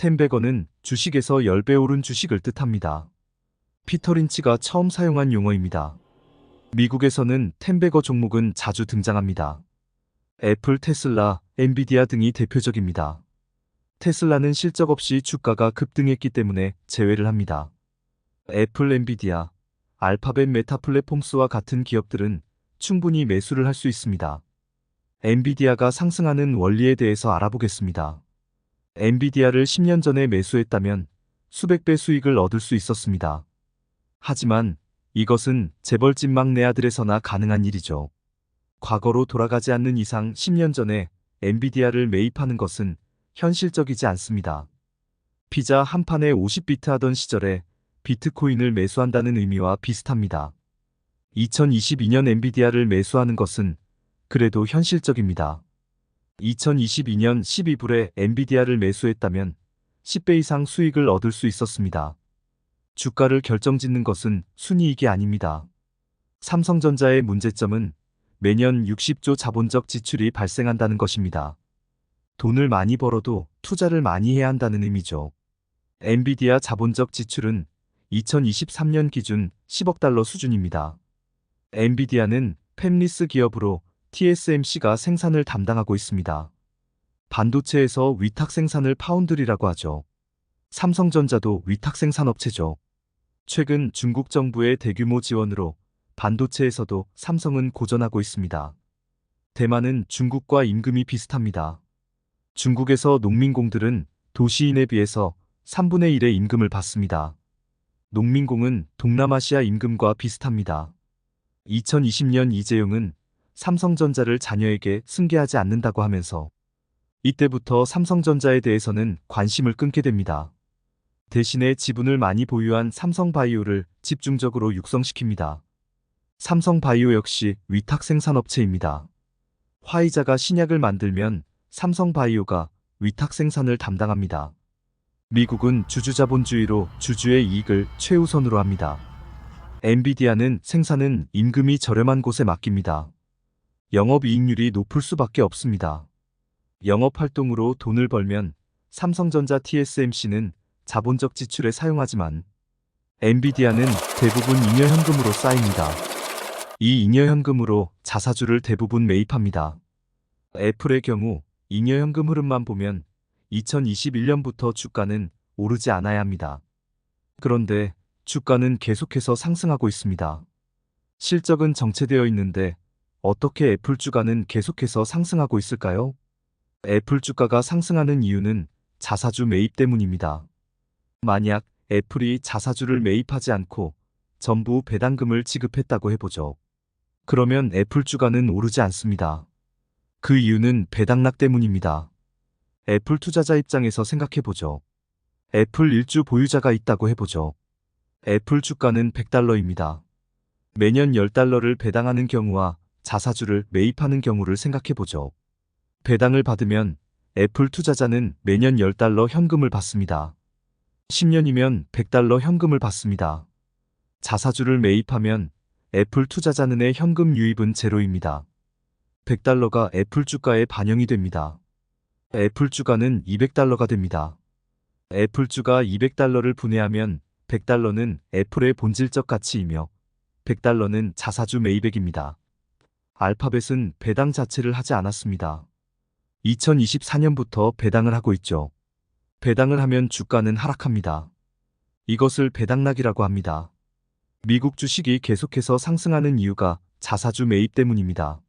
텐베거는 주식에서 10배 오른 주식을 뜻합니다. 피터 린치가 처음 사용한 용어입니다. 미국에서는 텐베거 종목은 자주 등장합니다. 애플, 테슬라, 엔비디아 등이 대표적입니다. 테슬라는 실적 없이 주가가 급등했기 때문에 제외를 합니다. 애플, 엔비디아, 알파벳 메타 플랫폼스와 같은 기업들은 충분히 매수를 할 수 있습니다. 엔비디아가 상승하는 원리에 대해서 알아보겠습니다. 엔비디아를 10년 전에 매수했다면 수백 배 수익을 얻을 수 있었습니다. 하지만 이것은 재벌집 막내 아들에서나 가능한 일이죠. 과거로 돌아가지 않는 이상 10년 전에 엔비디아를 매입하는 것은 현실적이지 않습니다. 피자 한 판에 50비트 하던 시절에 비트코인을 매수한다는 의미와 비슷합니다. 2022년 엔비디아를 매수하는 것은 그래도 현실적입니다. 2022년 12불에 엔비디아를 매수했다면 10배 이상 수익을 얻을 수 있었습니다. 주가를 결정짓는 것은 순이익이 아닙니다. 삼성전자의 문제점은 매년 60조 자본적 지출이 발생한다는 것입니다. 돈을 많이 벌어도 투자를 많이 해야 한다는 의미죠. 엔비디아 자본적 지출은 2023년 기준 10억 달러 수준입니다. 엔비디아는 팹리스 기업으로 TSMC가 생산을 담당하고 있습니다. 반도체에서 위탁 생산을 파운드리라고 하죠. 삼성전자도 위탁 생산업체죠. 최근 중국 정부의 대규모 지원으로 반도체에서도 삼성은 고전하고 있습니다. 대만은 중국과 임금이 비슷합니다. 중국에서 농민공들은 도시인에 비해서 3분의 1의 임금을 받습니다. 농민공은 동남아시아 임금과 비슷합니다. 2020년 이재용은 삼성전자를 자녀에게 승계하지 않는다고 하면서 이때부터 삼성전자에 대해서는 관심을 끊게 됩니다. 대신에 지분을 많이 보유한 삼성바이오를 집중적으로 육성시킵니다. 삼성바이오 역시 위탁 생산업체입니다. 화이자가 신약을 만들면 삼성바이오가 위탁 생산을 담당합니다. 미국은 주주자본주의로 주주의 이익을 최우선으로 합니다. 엔비디아는 생산은 임금이 저렴한 곳에 맡깁니다. 영업이익률이 높을 수밖에 없습니다. 영업활동으로 돈을 벌면 삼성전자 TSMC는 자본적 지출에 사용하지만 엔비디아는 대부분 잉여현금으로 쌓입니다. 이 잉여현금으로 자사주를 대부분 매입합니다. 애플의 경우 잉여현금 흐름만 보면 2021년부터 주가는 오르지 않아야 합니다. 그런데 주가는 계속해서 상승하고 있습니다. 실적은 정체되어 있는데 어떻게 애플 주가는 계속해서 상승하고 있을까요? 애플 주가가 상승하는 이유는 자사주 매입 때문입니다. 만약 애플이 자사주를 매입하지 않고 전부 배당금을 지급했다고 해보죠. 그러면 애플 주가는 오르지 않습니다. 그 이유는 배당락 때문입니다. 애플 투자자 입장에서 생각해보죠. 애플 일주 보유자가 있다고 해보죠. 애플 주가는 100달러입니다. 매년 10달러를 배당하는 경우와 자사주를 매입하는 경우를 생각해보죠. 배당을 받으면 애플 투자자는 매년 10달러 현금을 받습니다. 10년이면 100달러 현금을 받습니다. 자사주를 매입하면 애플 투자자는의 현금 유입은 제로입니다. 100달러가 애플 주가에 반영이 됩니다. 애플 주가는 200달러가 됩니다. 애플 주가 200달러를 분해하면 100달러는 애플의 본질적 가치이며 100달러는 자사주 매입액입니다. 알파벳은 배당 자체를 하지 않았습니다. 2024년부터 배당을 하고 있죠. 배당을 하면 주가는 하락합니다. 이것을 배당락이라고 합니다. 미국 주식이 계속해서 상승하는 이유가 자사주 매입 때문입니다.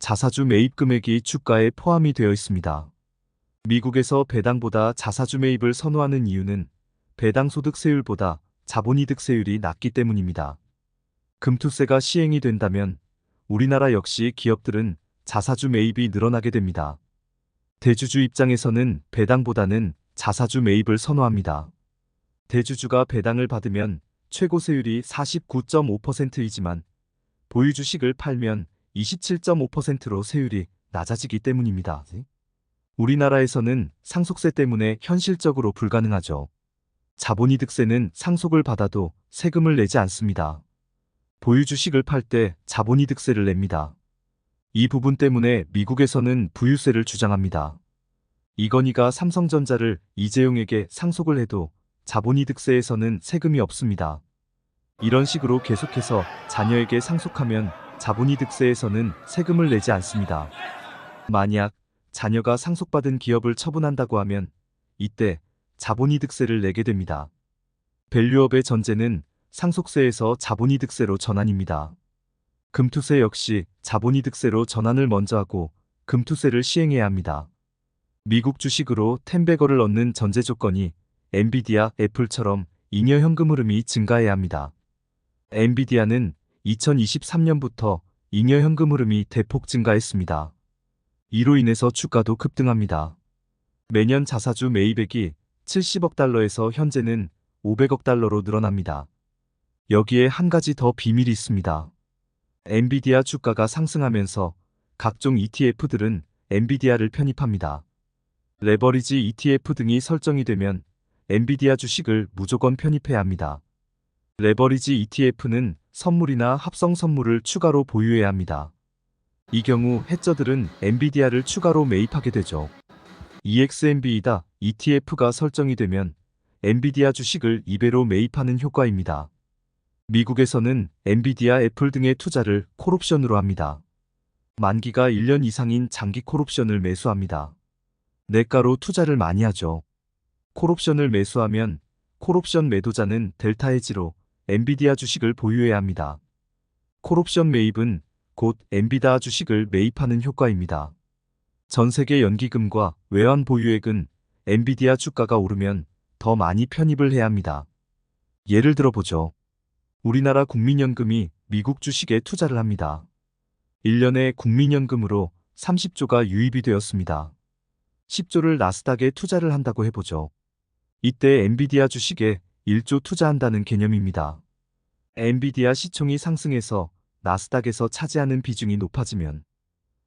자사주 매입 금액이 주가에 포함이 되어 있습니다. 미국에서 배당보다 자사주 매입을 선호하는 이유는 배당 소득세율보다 자본이득세율이 낮기 때문입니다. 금투세가 시행이 된다면 우리나라 역시 기업들은 자사주 매입이 늘어나게 됩니다. 대주주 입장에서는 배당보다는 자사주 매입을 선호합니다. 대주주가 배당을 받으면 최고 세율이 49.5%이지만 보유 주식을 팔면 27.5%로 세율이 낮아지기 때문입니다. 우리나라에서는 상속세 때문에 현실적으로 불가능하죠. 자본이득세는 상속을 받아도 세금을 내지 않습니다. 보유 주식을 팔 때 자본이득세를 냅니다. 이 부분 때문에 미국에서는 부유세를 주장합니다. 이건희가 삼성전자를 이재용에게 상속을 해도 자본이득세에서는 세금이 없습니다. 이런 식으로 계속해서 자녀에게 상속하면 자본이득세에서는 세금을 내지 않습니다. 만약 자녀가 상속받은 기업을 처분한다고 하면 이때 자본이득세를 내게 됩니다. 밸류업의 전제는 상속세에서 자본이득세로 전환입니다. 금투세 역시 자본이득세로 전환을 먼저 하고 금투세를 시행해야 합니다. 미국 주식으로 텐베거를 얻는 전제 조건이 엔비디아, 애플처럼 잉여 현금 흐름이 증가해야 합니다. 엔비디아는 2023년부터 잉여 현금 흐름이 대폭 증가했습니다. 이로 인해서 주가도 급등합니다. 매년 자사주 매입액이 70억 달러에서 현재는 500억 달러로 늘어납니다. 여기에 한 가지 더 비밀이 있습니다. 엔비디아 주가가 상승하면서 각종 ETF들은 엔비디아를 편입합니다. 레버리지 ETF 등이 설정이 되면 엔비디아 주식을 무조건 편입해야 합니다. 레버리지 ETF는 선물이나 합성 선물을 추가로 보유해야 합니다. 이 경우 해저들은 엔비디아를 추가로 매입하게 되죠. EXNB이다 ETF가 설정이 되면 엔비디아 주식을 2배로 매입하는 효과입니다. 미국에서는 엔비디아, 애플 등의 투자를 콜옵션으로 합니다. 만기가 1년 이상인 장기 콜옵션을 매수합니다. 내가로 투자를 많이 하죠. 콜옵션을 매수하면 콜옵션 매도자는 델타 헤지로 엔비디아 주식을 보유해야 합니다. 콜옵션 매입은 곧 엔비다 주식을 매입하는 효과입니다. 전 세계 연기금과 외환 보유액은 엔비디아 주가가 오르면 더 많이 편입을 해야 합니다. 예를 들어 보죠. 우리나라 국민연금이 미국 주식에 투자를 합니다. 1년에 국민연금으로 30조가 유입이 되었습니다. 10조를 나스닥에 투자를 한다고 해보죠. 이때 엔비디아 주식에 1조 투자한다는 개념입니다. 엔비디아 시총이 상승해서 나스닥에서 차지하는 비중이 높아지면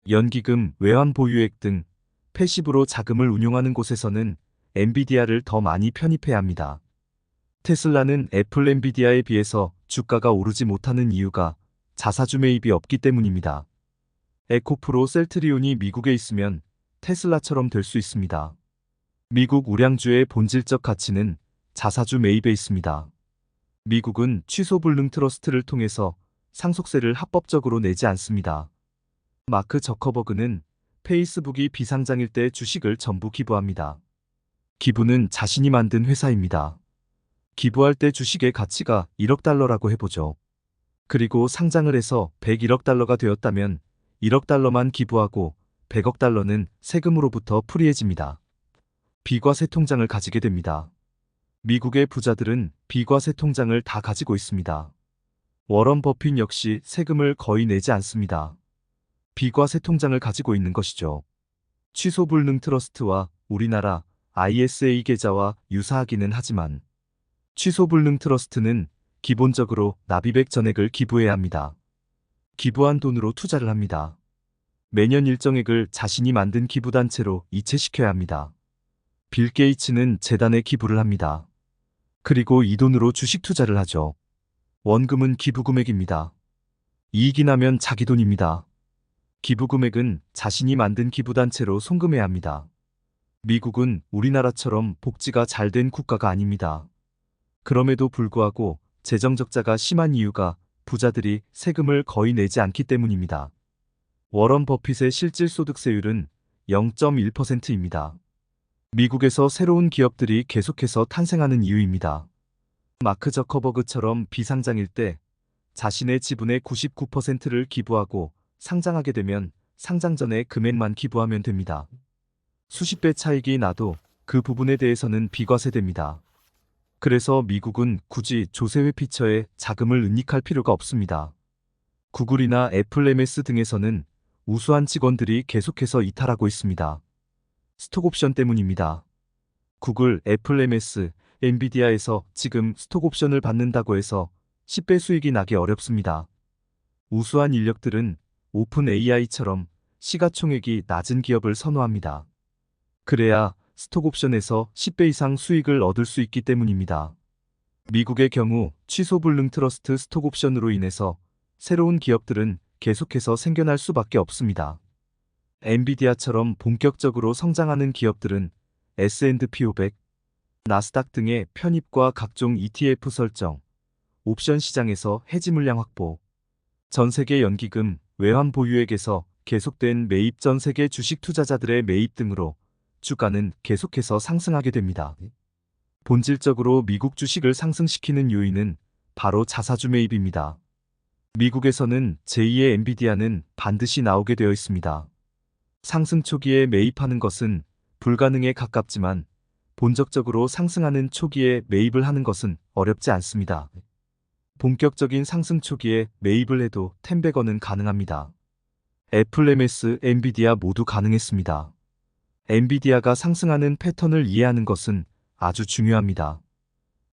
연기금, 외환 보유액 등 패시브로 자금을 운용하는 곳에서는 엔비디아를 더 많이 편입해야 합니다. 테슬라는 애플 엔비디아에 비해서 주가가 오르지 못하는 이유가 자사주 매입이 없기 때문입니다. 에코프로 셀트리온이 미국에 있으면 테슬라처럼 될 수 있습니다. 미국 우량주의 본질적 가치는 자사주 매입에 있습니다. 미국은 취소 불능 트러스트를 통해서 상속세를 합법적으로 내지 않습니다. 마크 저커버그는 페이스북이 비상장일 때 주식을 전부 기부합니다. 기부는 자신이 만든 회사입니다. 기부할 때 주식의 가치가 1억 달러라고 해보죠. 그리고 상장을 해서 101억 달러가 되었다면 1억 달러만 기부하고 100억 달러는 세금으로부터 프리해집니다. 비과세 통장을 가지게 됩니다. 미국의 부자들은 비과세 통장을 다 가지고 있습니다. 워런 버핏 역시 세금을 거의 내지 않습니다. 비과세 통장을 가지고 있는 것이죠. 취소 불능 트러스트와 우리나라 ISA 계좌와 유사하기는 하지만 취소 불능 트러스트는 기본적으로 납입액 전액을 기부해야 합니다. 기부한 돈으로 투자를 합니다. 매년 일정액을 자신이 만든 기부단체로 이체시켜야 합니다. 빌 게이츠는 재단에 기부를 합니다. 그리고 이 돈으로 주식 투자를 하죠. 원금은 기부 금액입니다. 이익이 나면 자기 돈입니다. 기부 금액은 자신이 만든 기부단체로 송금해야 합니다. 미국은 우리나라처럼 복지가 잘 된 국가가 아닙니다. 그럼에도 불구하고 재정 적자가 심한 이유가 부자들이 세금을 거의 내지 않기 때문입니다. 워런 버핏의 실질 소득세율은 0.1%입니다. 미국에서 새로운 기업들이 계속해서 탄생하는 이유입니다. 마크 저커버그처럼 비상장일 때 자신의 지분의 99%를 기부하고 상장하게 되면 상장 전에 금액만 기부하면 됩니다. 수십 배 차익이 나도 그 부분에 대해서는 비과세됩니다. 그래서 미국은 굳이 조세회 피처에 자금을 은닉할 필요가 없습니다. 구글이나 애플 MS 등에서는 우수한 직원들이 계속해서 이탈하고 있습니다. 스톡옵션 때문입니다. 구글, 애플 MS, 엔비디아에서 지금 스톡옵션을 받는다고 해서 10배 수익이 나기 어렵습니다. 우수한 인력들은 오픈 AI처럼 시가총액이 낮은 기업을 선호합니다. 그래야 스톡옵션에서 10배 이상 수익을 얻을 수 있기 때문입니다. 미국의 경우 취소 불능 트러스트 스톡옵션으로 인해서 새로운 기업들은 계속해서 생겨날 수밖에 없습니다. 엔비디아처럼 본격적으로 성장하는 기업들은 S&P 500, 나스닥 등의 편입과 각종 ETF 설정, 옵션 시장에서 해지 물량 확보, 전 세계 연기금, 외환 보유액에서 계속된 매입 전 세계 주식 투자자들의 매입 등으로 주가는 계속해서 상승하게 됩니다. 본질적으로 미국 주식을 상승시키는 요인은 바로 자사주 매입입니다. 미국에서는 제2의 엔비디아는 반드시 나오게 되어 있습니다. 상승 초기에 매입하는 것은 불가능에 가깝지만 본적적으로 상승하는 초기에 매입을 하는 것은 어렵지 않습니다. 본격적인 상승 초기에 매입을 해도 10배건은 가능합니다. 애플, MS, 엔비디아 모두 가능했습니다. 엔비디아가 상승하는 패턴을 이해하는 것은 아주 중요합니다.